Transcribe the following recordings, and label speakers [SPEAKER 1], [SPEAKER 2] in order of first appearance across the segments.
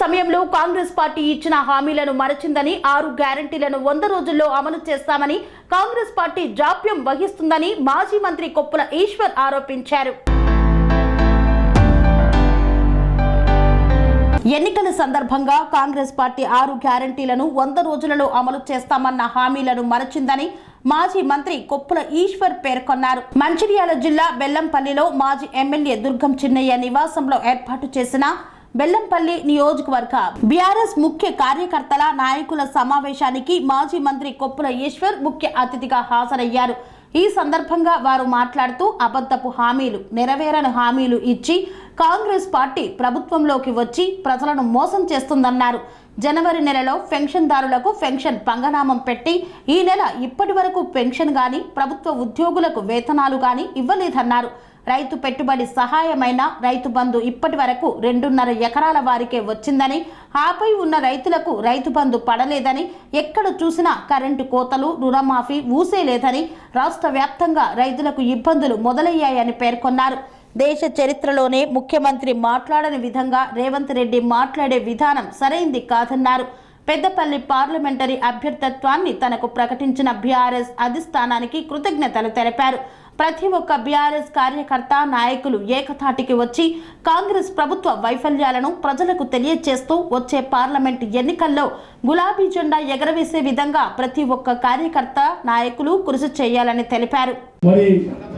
[SPEAKER 1] సమయంలో కాంగ్రెస్ పార్టీ ఇచ్చిన హామీలను మరచిందని ఆరు గ్యారంటీలను వంద రోజుల్లో అమలు చేస్తామని కాంగ్రెస్ పార్టీ జాప్యం వహిస్తుందని మాజీ మంత్రి కొప్పుల ఈశ్వర్ ఆరోపించారు. ఎన్నికల సందర్భంగా కాంగ్రెస్ పార్టీ ఆరు గ్యారంటీలను వంద రోజులలో అమలు చేస్తామన్న హామీలను మరచిందని మాజీ మంత్రి కొప్పుల ఈశ్వర్ పేర్కొన్నారు. మంచిర్యాల జిల్లా బెల్లంపల్లిలో మాజీ ఎమ్మెల్యే దుర్గం చిన్నయ్య నివాసంలో ఏర్పాటు చేసిన బెల్లంపల్లి నియోజకవర్గ బీఆర్ఎస్ ముఖ్య కార్యకర్తల నాయకుల సమావేశానికి మాజీ మంత్రి కొప్పుల ఈశ్వర్ ముఖ్య అతిథిగా హాజరయ్యారు. ఈ సందర్భంగా వారు మాట్లాడుతూ అబద్ధపు హామీలు నెరవేరని హామీలు ఇచ్చి కాంగ్రెస్ పార్టీ ప్రభుత్వంలోకి వచ్చి ప్రజలను మోసం చేస్తుందన్నారు. జనవరి నెలలో పెన్షన్దారులకు పెన్షన్ పంగనామం పెట్టి ఈ నెల ఇప్పటి వరకు పెన్షన్ గాని ప్రభుత్వ ఉద్యోగులకు వేతనాలు గాని ఇవ్వలేదన్నారు. రైతు పెట్టుబడి సహాయమైన రైతు బంధు ఇప్పటి వరకు రెండున్నర ఎకరాల వారికే వచ్చిందని ఆపై ఉన్న రైతులకు రైతు బంధు పడలేదని ఎక్కడ చూసినా కరెంటు కోతలు రుణమాఫీ ఊసేలేదని రాష్ట్ర వ్యాప్తంగా రైతులకు ఇబ్బందులు మొదలయ్యాయని పేర్కొన్నారు. దేశ చరిత్రలోనే ముఖ్యమంత్రి మాట్లాడని విధంగా రేవంత్ రెడ్డి మాట్లాడే విధానం సరైంది కాదన్నారు. పెద్దపల్లి పార్లమెంటరీ అభ్యర్థత్వాన్ని తనకు ప్రకటించిన బీఆర్ఎస్ అధిష్టానానికి కృతజ్ఞతలు తెలిపారు. ప్రతి ఒక్క బీఆర్ఎస్ కార్యకర్త నాయకులు ఏకతాటికి వచ్చి కాంగ్రెస్ ప్రభుత్వ వైఫల్యాలను ప్రజలకు తెలియజేస్తూ వచ్చే పార్లమెంట్ ఎన్నికల్లో గులాబీ జెండా ఎగరవేసే విధంగా ప్రతి ఒక్క కార్యకర్త నాయకులు కృషి చేయాలని తెలిపారు.
[SPEAKER 2] మరి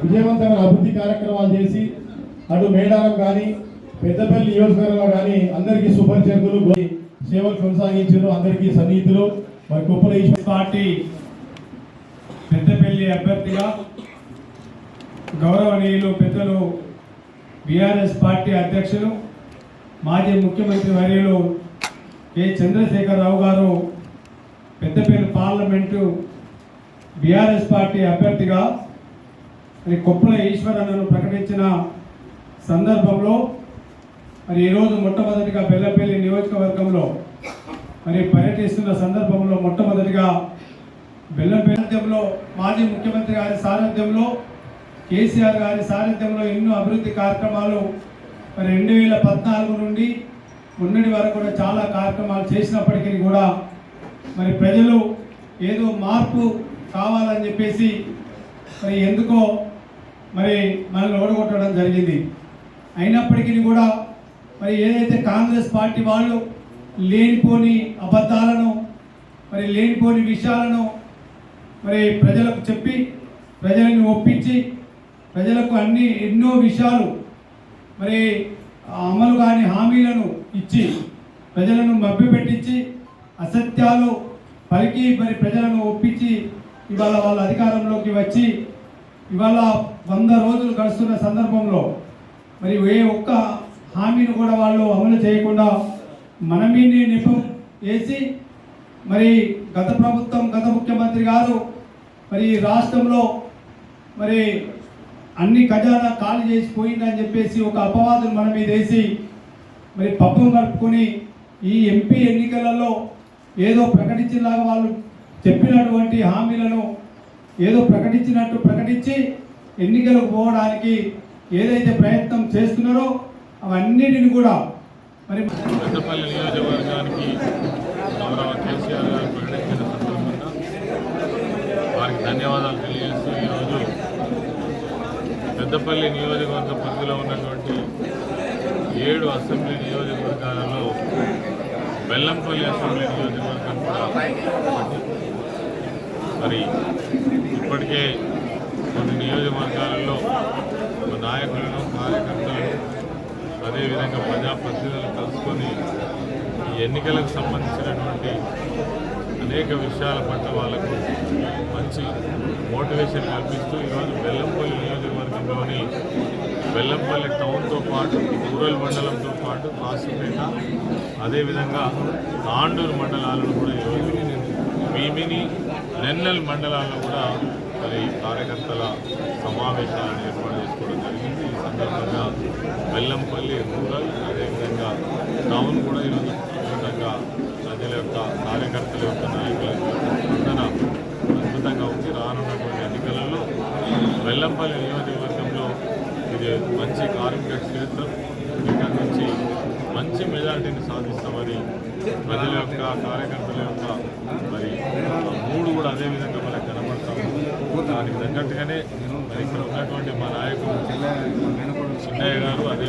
[SPEAKER 2] విజయవంతమైన అభివృద్ధి కార్యక్రమాలు చేసి అటు మేడారం కానీ పెద్దపల్లి నియోజకవర్గంలో కానీ అందరికీ సేవలు కొనసాగించారు అందరికీ సన్నిహితులు. మరి కుప్పల
[SPEAKER 3] పార్టీ పెద్దపల్లి అభ్యర్థిగా గౌరవనీయులు పెద్దలు బీఆర్ఎస్ పార్టీ అధ్యక్షులు మాజీ ముఖ్యమంత్రి వర్యులు కె. చంద్రశేఖరరావు గారు పెద్దపల్లి పార్లమెంటు బీఆర్ఎస్ పార్టీ అభ్యర్థిగా మరి కొప్పుల ఈశ్వరన్నను ప్రకటించిన సందర్భంలో మరి ఈరోజు మొట్టమొదటిగా బెల్లపల్లి నియోజకవర్గంలో మరి పర్యటిస్తున్న సందర్భంలో మొట్టమొదటిగా బెల్లంపల్లిలో మాజీ ముఖ్యమంత్రి గారి సారథ్యంలో కేసీఆర్ గారి సారథ్యంలో ఎన్నో అభివృద్ధి కార్యక్రమాలు. మరి రెండు వేల పద్నాలుగు నుండి ఉన్నటి వరకు కూడా చాలా కార్యక్రమాలు చేసినప్పటికీ కూడా మరి ప్రజలు ఏదో మార్పు కావాలని చెప్పేసి మరి ఎందుకో మరి మనల్ని ఓడగొట్టడం జరిగింది. అయినప్పటికీ కూడా మరి ఏదైతే కాంగ్రెస్ పార్టీ వాళ్ళు లేనిపోని అబద్ధాలను మరి లేనిపోని విషయాలను మరి ప్రజలకు చెప్పి ప్రజలను ఒప్పించి ప్రజలకు అన్ని ఎన్నో విషయాలు మరి అమలు కాని హామీలను ఇచ్చి ప్రజలను మభ్యపెట్టించి అసత్యాలు పలికి మరి ప్రజలను ఒప్పించి ఇవాళ వాళ్ళ అధికారంలోకి వచ్చి ఇవాళ వంద రోజులు గడుస్తున్న సందర్భంలో మరి ఏ ఒక్క హామీని కూడా వాళ్ళు అమలు చేయకుండా మన మీదనే నిపం వేసి మరి గత ప్రభుత్వం గత ముఖ్యమంత్రి గారు మరి రాష్ట్రంలో మరి అన్ని ఖజానా ఖాళీ చేసిపోయిందని చెప్పేసి ఒక అపవాదం మన మీద వేసి మరి పబ్బం కలుపుకొని ఈ ఎంపీ ఎన్నికలలో ఏదో ప్రకటించేలాగా వాళ్ళు చెప్పినటువంటి హామీలను ఏదో ప్రకటించినట్టు ప్రకటించి ఎన్నికలకు పోవడానికి ఏదైతే ప్రయత్నం చేస్తున్నారో అవన్నిటిని కూడా మరి
[SPEAKER 4] పెద్దపల్లి నియోజకవర్గానికి కేసీఆర్ గారు ప్రకటించిన సందర్భంగా వారికి ధన్యవాదాలు తెలియజేస్తూ పెద్దపల్లి నియోజకవర్గ పరిధిలో ఉన్నటువంటి ఏడు అసెంబ్లీ నియోజకవర్గాలలో బెల్లంపల్లి అసెంబ్లీ నియోజకవర్గం కూడా మరి ఇప్పటికే కొన్ని నియోజకవర్గాలలో నాయకులను కార్యకర్తలను అదేవిధంగా ప్రజాప్రతినిధులను కలుసుకొని ఈ ఎన్నికలకు సంబంధించినటువంటి అనేక విషయాల పట్ల వాళ్ళకు మంచి మోటివేషన్ కల్పిస్తూ ఈరోజు బెల్లంపల్లి నియోజకవర్గంలోని బెల్లంపల్లి టౌన్తో పాటు రూరల్ మండలంతో పాటు కాసుపేట అదేవిధంగా తాండూరు మండలాలను కూడా ఈరోజు భీమిని నెన్నల్ మండలాల్లో కూడా మరి కార్యకర్తల సమావేశాలను ఏర్పాటు చేసుకోవడం జరిగింది. ఈ సందర్భంగా బెల్లంపల్లి రూరల్ అదేవిధంగా టౌన్ కూడా ఈరోజు అద్భుతంగా ప్రజల యొక్క కార్యకర్తల యొక్క నాయకుల యొక్క స్పందన అద్భుతంగా ఉంది రానున్నటువంటి ఎన్నికలలో బెల్లంపల్లి నియోజకవర్గంలో ఇది మంచి కార్మిక క్షేత్రం ఇక్కడ నుంచి మంచి మెజారిటీని సాధిస్తామని ప్రజల యొక్క కార్యకర్తల యొక్క మరి మూడు కూడా అదే విధంగా మనకు కనబడతాము దానికి తగ్గట్టుగానే మరి ఇక్కడ ఉన్నటువంటి మా నాయకులు చిన్నయ్య గారు అదే